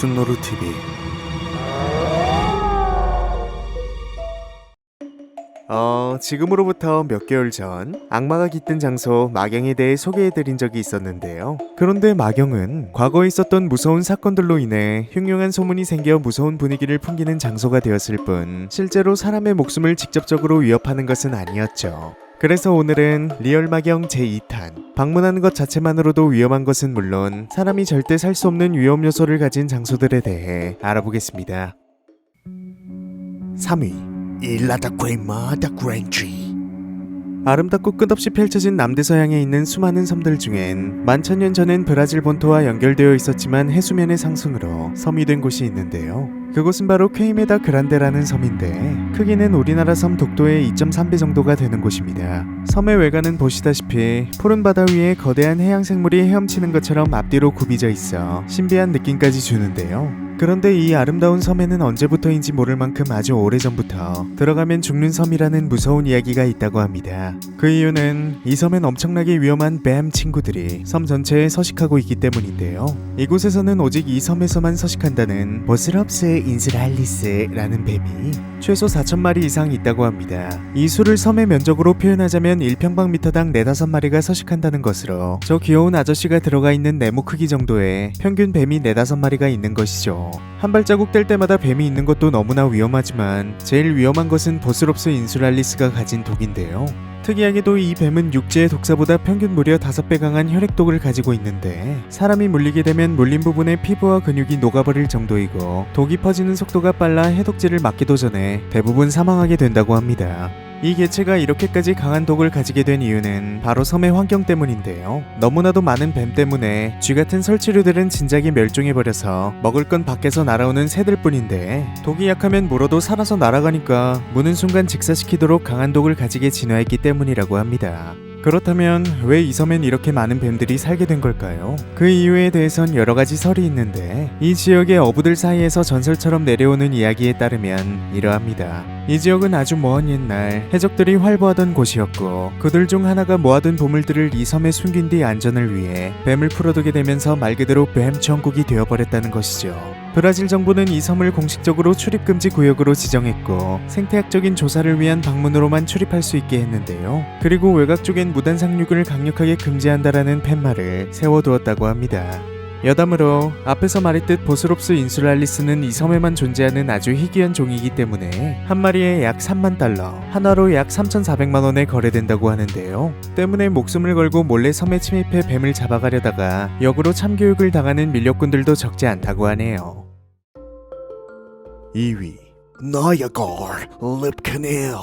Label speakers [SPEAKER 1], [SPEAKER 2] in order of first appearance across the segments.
[SPEAKER 1] 순노루 TV 어, 지금으로부터 몇 개월 전 악마가 깃든 장소 마경에 대해 소개해드린 적이 있었는데요. 그런데 마경은 과거에 있었던 무서운 사건들로 인해 흉흉한 소문이 생겨 무서운 분위기를 풍기는 장소가 되었을 뿐 실제로 사람의 목숨을 직접적으로 위협하는 것은 아니었죠. 그래서 오늘은 리얼 마경 제2탄 방문하는 것 자체만으로도 위험한 것은 물론 사람이 절대 살 수 없는 위험 요소를 가진 장소들에 대해 알아보겠습니다. 3위 일라다 괴마다 그랜트리 아름답고 끝없이 펼쳐진 남대서양에 있는 수많은 섬들 중엔 만천년 전엔 브라질 본토와 연결되어 있었지만 해수면의 상승으로 섬이 된 곳이 있는데요. 그곳은 바로 퀘이메다 그란데라는 섬인데 크기는 우리나라 섬 독도의 2.3배 정도가 되는 곳입니다. 섬의 외관은 보시다시피 푸른 바다 위에 거대한 해양 생물이 헤엄치는 것처럼 앞뒤로 굽이져 있어 신비한 느낌까지 주는데요. 그런데 이 아름다운 섬에는 언제부터인지 모를 만큼 아주 오래전부터 들어가면 죽는 섬이라는 무서운 이야기가 있다고 합니다. 그 이유는 이 섬엔 엄청나게 위험한 뱀 친구들이 섬 전체에 서식하고 있기 때문인데요. 이곳에서는 오직 이 섬에서만 서식한다는 보스럽스 인스랄리스라는 뱀이 최소 4천마리 이상 있다고 합니다. 이 수를 섬의 면적으로 표현하자면 1평방미터당 4, 5마리가 서식한다는 것으로 저 귀여운 아저씨가 들어가 있는 네모 크기 정도의 평균 뱀이 4, 5마리가 있는 것이죠. 한 발자국 뗄 때마다 뱀이 있는 것도 너무나 위험하지만 제일 위험한 것은 보스롭스 인수랄리스가 가진 독인데요. 특이하게도 이 뱀은 육지의 독사보다 평균 무려 5배 강한 혈액독을 가지고 있는데 사람이 물리게 되면 물린 부분의 피부와 근육이 녹아버릴 정도이고 독이 퍼지는 속도가 빨라 해독제를 맞기도 전에 대부분 사망하게 된다고 합니다. 이 개체가 이렇게까지 강한 독을 가지게 된 이유는 바로 섬의 환경 때문인데요. 너무나도 많은 뱀 때문에 쥐 같은 설치류들은 진작에 멸종해버려서 먹을 건 밖에서 날아오는 새들 뿐인데 독이 약하면 물어도 살아서 날아가니까 무는 순간 직사시키도록 강한 독을 가지게 진화했기 때문이라고 합니다. 그렇다면 왜 이 섬엔 이렇게 많은 뱀들이 살게 된 걸까요? 그 이유에 대해선 여러 가지 설이 있는데 이 지역의 어부들 사이에서 전설처럼 내려오는 이야기에 따르면 이러합니다. 이 지역은 아주 먼 옛날 해적들이 활보하던 곳이었고 그들 중 하나가 모아둔 보물들을 이 섬에 숨긴 뒤 안전을 위해 뱀을 풀어두게 되면서 말 그대로 뱀 천국이 되어버렸다는 것이죠. 브라질 정부는 이 섬을 공식적으로 출입 금지 구역으로 지정했고 생태학적인 조사를 위한 방문으로만 출입할 수 있게 했는데요. 그리고 외곽 쪽엔 무단 상륙을 강력하게 금지한다라는 팻말을 세워두었다고 합니다. 여담으로 앞에서 말했듯 보스롭스 인슐랄리스는 이 섬에만 존재하는 아주 희귀한 종이기 때문에 한 마리에 약 3만 달러, 하나로 약 3,400만 원에 거래된다고 하는데요. 때문에 목숨을 걸고 몰래 섬에 침입해 뱀을 잡아가려다가 역으로 참교육을 당하는 밀렵꾼들도 적지 않다고 하네요. 2위 나야갈 립캐넬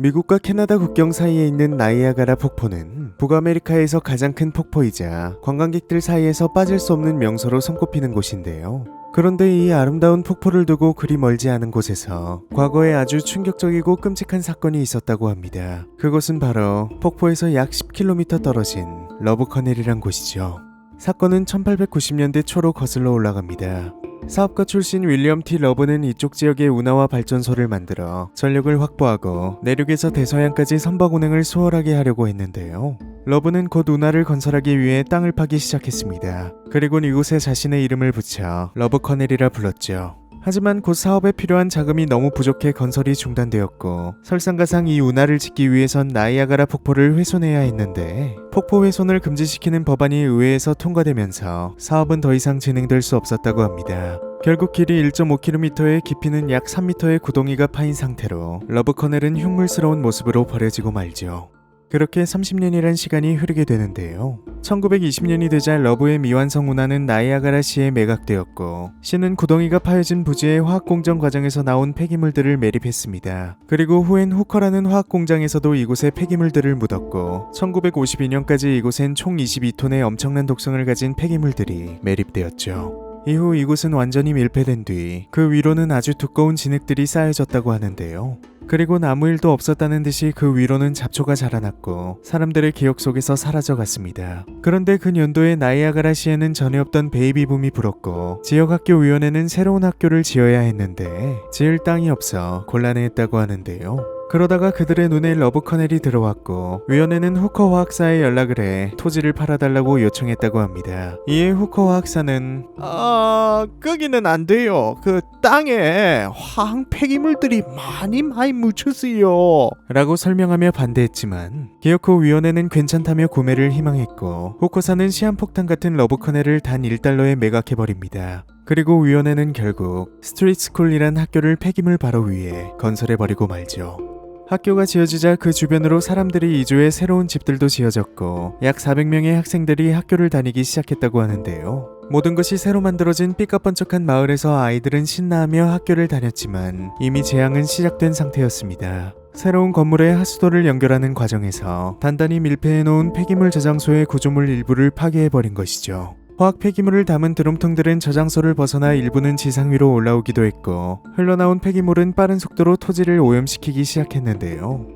[SPEAKER 1] 미국과 캐나다 국경 사이에 있는 나이아가라 폭포는 북아메리카에서 가장 큰 폭포이자 관광객들 사이에서 빠질 수 없는 명소로 손꼽히는 곳인데요. 그런데 이 아름다운 폭포를 두고 그리 멀지 않은 곳에서 과거에 아주 충격적이고 끔찍한 사건이 있었다고 합니다. 그곳은 바로 폭포에서 약 10km 떨어진 러브커넬이란 곳이죠. 사건은 1890년대 초로 거슬러 올라갑니다. 사업가 출신 윌리엄 T 러브는 이쪽 지역에 운하와 발전소를 만들어 전력을 확보하고 내륙에서 대서양까지 선박 운행을 수월하게 하려고 했는데요. 러브는 곧 운하를 건설하기 위해 땅을 파기 시작했습니다. 그리고 이곳에 자신의 이름을 붙여 러브 커넬이라 불렀죠. 하지만 곧 사업에 필요한 자금이 너무 부족해 건설이 중단되었고 설상가상 이 운하를 짓기 위해선 나이아가라 폭포를 훼손해야 했는데 폭포 훼손을 금지시키는 법안이 의회에서 통과되면서 사업은 더 이상 진행될 수 없었다고 합니다. 결국 길이 1.5km에 깊이는 약 3m의 구덩이가 파인 상태로 러브커넬은 흉물스러운 모습으로 버려지고 말죠. 그렇게 30년이란 시간이 흐르게 되는데요. 1920년이 되자 러브의 미완성 운하는 나이아가라시에 매각되었고 시는 구덩이가 파여진 부지의 화학공정 과정에서 나온 폐기물들을 매립했습니다. 그리고 후엔 후커라는 화학공장에서도 이곳에 폐기물들을 묻었고 1952년까지 이곳엔 총 22톤의 엄청난 독성을 가진 폐기물들이 매립되었죠. 이후 이곳은 완전히 밀폐된 뒤 그 위로는 아주 두꺼운 진흙들이 쌓여졌다고 하는데요. 그리고 아무 일도 없었다는 듯이 그 위로는 잡초가 자라났고 사람들의 기억 속에서 사라져 갔습니다. 그런데 그 연도에 나이아가라시에는 전에 없던 베이비 붐이 불었고 지역 학교 위원회는 새로운 학교를 지어야 했는데 지을 땅이 없어 곤란해했다고 하는데요. 그러다가 그들의 눈에 러브커넬이 들어왔고 위원회는 후커 화학사에 연락을 해 토지를 팔아달라고 요청했다고 합니다. 이에 후커 화학사는 아 거기는 안 돼요. 그 땅에 화학 폐기물들이 많이 많이 묻혔어요. 라고 설명하며 반대했지만 기어코 위원회는 괜찮다며 구매를 희망했고 후커사는 시한폭탄 같은 러브커넬을 단 1달러에 매각해버립니다. 그리고 위원회는 결국 스트리트스쿨이란 학교를 폐기물 바로 위에 건설해버리고 말죠. 학교가 지어지자 그 주변으로 사람들이 이주해 새로운 집들도 지어졌고 약 400명의 학생들이 학교를 다니기 시작했다고 하는데요. 모든 것이 새로 만들어진 삐까뻔쩍한 마을에서 아이들은 신나하며 학교를 다녔지만 이미 재앙은 시작된 상태였습니다. 새로운 건물의 하수도를 연결하는 과정에서 단단히 밀폐해 놓은 폐기물 저장소의 구조물 일부를 파괴해버린 것이죠. 화학 폐기물을 담은 드럼통들은 저장소를 벗어나 일부는 지상 위로 올라오기도 했고 흘러나온 폐기물은 빠른 속도로 토지를 오염시키기 시작했는데요.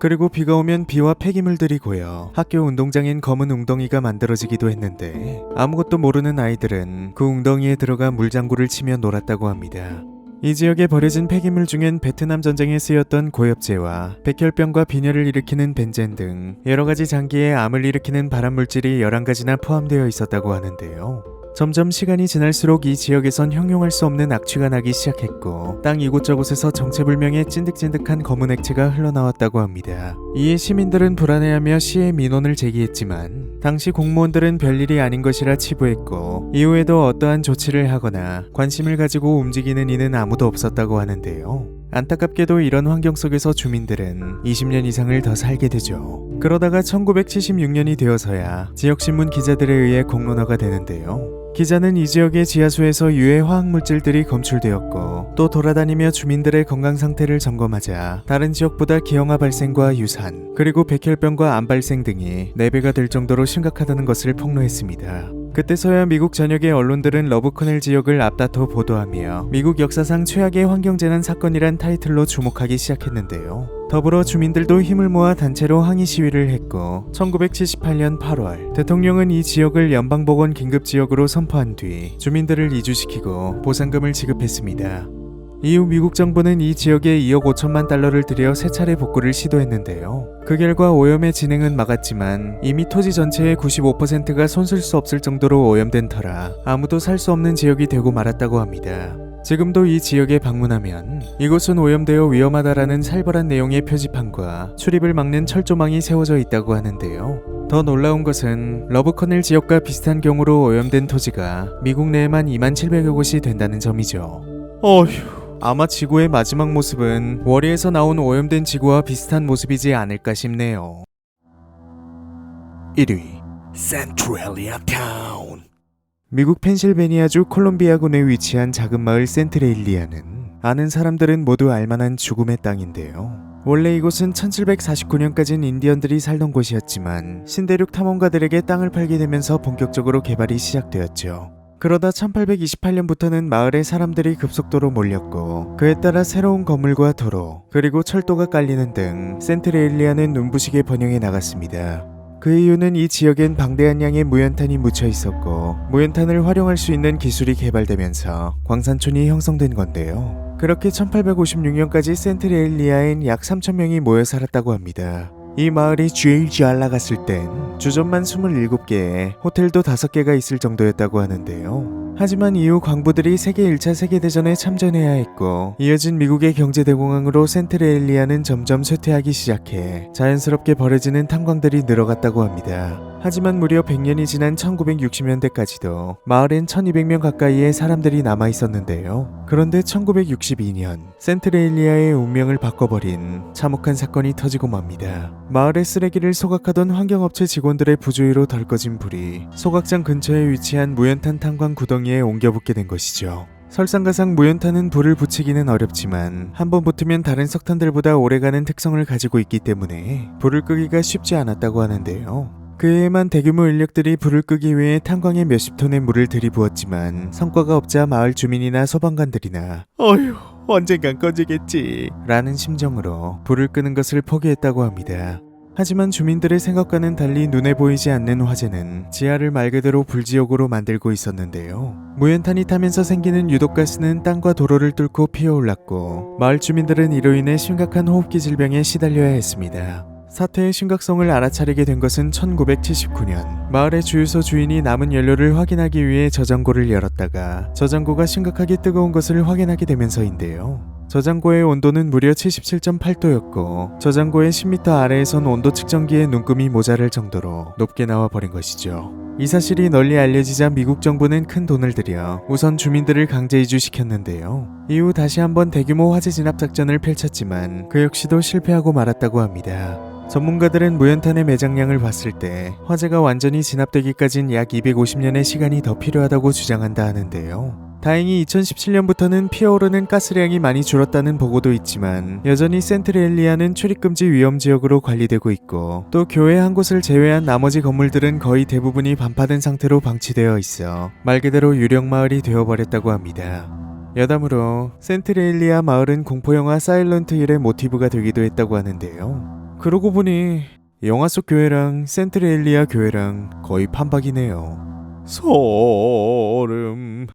[SPEAKER 1] 그리고 비가 오면 비와 폐기물들이 고여 학교 운동장엔 검은 웅덩이가 만들어지기도 했는데 아무것도 모르는 아이들은 그 웅덩이에 들어가 물장구를 치며 놀았다고 합니다. 이 지역에 버려진 폐기물 중엔 베트남 전쟁에 쓰였던 고엽제와 백혈병과 빈혈을 일으키는 벤젠 등 여러 가지 장기에 암을 일으키는 발암 물질이 11가지나 포함되어 있었다고 하는데요. 점점 시간이 지날수록 이 지역에선 형용할 수 없는 악취가 나기 시작했고 땅 이곳저곳에서 정체불명의 찐득찐득한 검은 액체가 흘러나왔다고 합니다. 이에 시민들은 불안해하며 시의 민원을 제기했지만 당시 공무원들은 별일이 아닌 것이라 치부했고 이후에도 어떠한 조치를 하거나 관심을 가지고 움직이는 이는 아무도 없었다고 하는데요. 안타깝게도 이런 환경 속에서 주민들은 20년 이상을 더 살게 되죠. 그러다가 1976년이 되어서야 지역신문 기자들에 의해 공론화가 되는데요. 기자는 이 지역의 지하수에서 유해 화학물질들이 검출되었고 또 돌아다니며 주민들의 건강 상태를 점검하자 다른 지역보다 기형아 발생과 유산 그리고 백혈병과 암 발생 등이 4배가 될 정도로 심각하다는 것을 폭로했습니다. 그때서야 미국 전역의 언론들은 러브코넬 지역을 앞다퉈 보도하며 미국 역사상 최악의 환경재난 사건이란 타이틀로 주목하기 시작했는데요. 더불어 주민들도 힘을 모아 단체로 항의 시위를 했고 1978년 8월 대통령은 이 지역을 연방보건 긴급지역으로 선포한 뒤 주민들을 이주시키고 보상금을 지급했습니다. 이후 미국 정부는 이 지역에 2억 5천만 달러를 들여 세 차례 복구를 시도했는데요. 그 결과 오염의 진행은 막았지만 이미 토지 전체의 95%가 손쓸 수 없을 정도로 오염된 터라 아무도 살 수 없는 지역이 되고 말았다고 합니다. 지금도 이 지역에 방문하면 이곳은 오염되어 위험하다라는 살벌한 내용의 표지판과 출입을 막는 철조망이 세워져 있다고 하는데요. 더 놀라운 것은 러브커넬 지역과 비슷한 경우로 오염된 토지가 미국 내에만 2만 700여 곳이 된다는 점이죠. 어휴. 아마 지구의 마지막 모습은 월요에서 나온 오염된 지구와 비슷한 모습이지 않을까 싶네요. 1위 센트럴리아 타운 미국 펜실베니아주 콜롬비아군에 위치한 작은 마을 센트레일리아는 아는 사람들은 모두 알만한 죽음의 땅인데요. 원래 이곳은 1749년까지는 인디언들이 살던 곳이었지만 신대륙 탐험가들에게 땅을 팔게 되면서 본격적으로 개발이 시작되었죠. 그러다 1828년부터는 마을에 사람들이 급속도로 몰렸고 그에 따라 새로운 건물과 도로 그리고 철도가 깔리는 등 센트레일리아는 눈부시게 번영해 나갔습니다. 그 이유는 이 지역엔 방대한 양의 무연탄이 묻혀 있었고 무연탄을 활용할 수 있는 기술이 개발되면서 광산촌이 형성된 건데요. 그렇게 1856년까지 센트레일리아엔 약 3천명이 모여 살았다고 합니다. 이 마을이 제일 잘 나갔을 땐 주점만 27개에 호텔도 5개가 있을 정도였다고 하는데요. 하지만 이후 광부들이 세계 1차 세계대전에 참전해야 했고 이어진 미국의 경제대공황으로 센트레일리아는 점점 쇠퇴하기 시작해 자연스럽게 벌어지는 탄광들이 늘어갔다고 합니다. 하지만 무려 100년이 지난 1960년대까지도 마을엔 1200명 가까이의 사람들이 남아 있었는데요. 그런데 1962년 센트레일리아의 운명을 바꿔버린 참혹한 사건이 터지고 맙니다. 마을의 쓰레기를 소각하던 환경업체 직원들의 부주의로 덜 꺼진 불이 소각장 근처에 위치한 무연탄 탄광 구덩이 에 옮겨 붙게 된 것이죠. 설상가상 무연탄은 불을 붙이기는 어렵지만 한 번 붙으면 다른 석탄들보다 오래가는 특성을 가지고 있기 때문에 불을 끄기가 쉽지 않았다고 하는데요. 그해에만 대규모 인력들이 불을 끄기 위해 탄광에 몇십 톤의 물을 들이부었지만 성과가 없자 마을 주민이나 소방관들이나 어휴 언젠간 꺼지겠지 라는 심정으로 불을 끄는 것을 포기했다고 합니다. 하지만 주민들의 생각과는 달리 눈에 보이지 않는 화재는 지하를 말 그대로 불지옥으로 만들고 있었는데요. 무연탄이 타면서 생기는 유독가스는 땅과 도로를 뚫고 피어올랐고 마을 주민들은 이로 인해 심각한 호흡기 질병에 시달려야 했습니다. 사태의 심각성을 알아차리게 된 것은 1979년 마을의 주유소 주인이 남은 연료를 확인하기 위해 저장고를 열었다가 저장고가 심각하게 뜨거운 것을 확인하게 되면서인데요. 저장고의 온도는 무려 77.8도였고 저장고의 10m 아래에선 온도 측정기의 눈금이 모자랄 정도로 높게 나와 버린 것이죠. 이 사실이 널리 알려지자 미국 정부는 큰 돈을 들여 우선 주민들을 강제 이주시켰는데요. 이후 다시 한번 대규모 화재 진압 작전을 펼쳤지만 그 역시도 실패하고 말았다고 합니다. 전문가들은 무연탄의 매장량을 봤을 때 화재가 완전히 진압되기까진 약 250년의 시간이 더 필요하다고 주장한다 하는데요. 다행히 2017년부터는 피어오르는 가스량이 많이 줄었다는 보고도 있지만 여전히 센트레일리아는 출입금지 위험 지역으로 관리되고 있고 또 교회 한 곳을 제외한 나머지 건물들은 거의 대부분이 반파된 상태로 방치되어 있어 말 그대로 유령 마을이 되어버렸다고 합니다. 여담으로 센트레일리아 마을은 공포 영화 사일런트 힐의 모티브가 되기도 했다고 하는데요. 그러고 보니 영화 속 교회랑 센트레일리아 교회랑 거의 판박이네요. 소름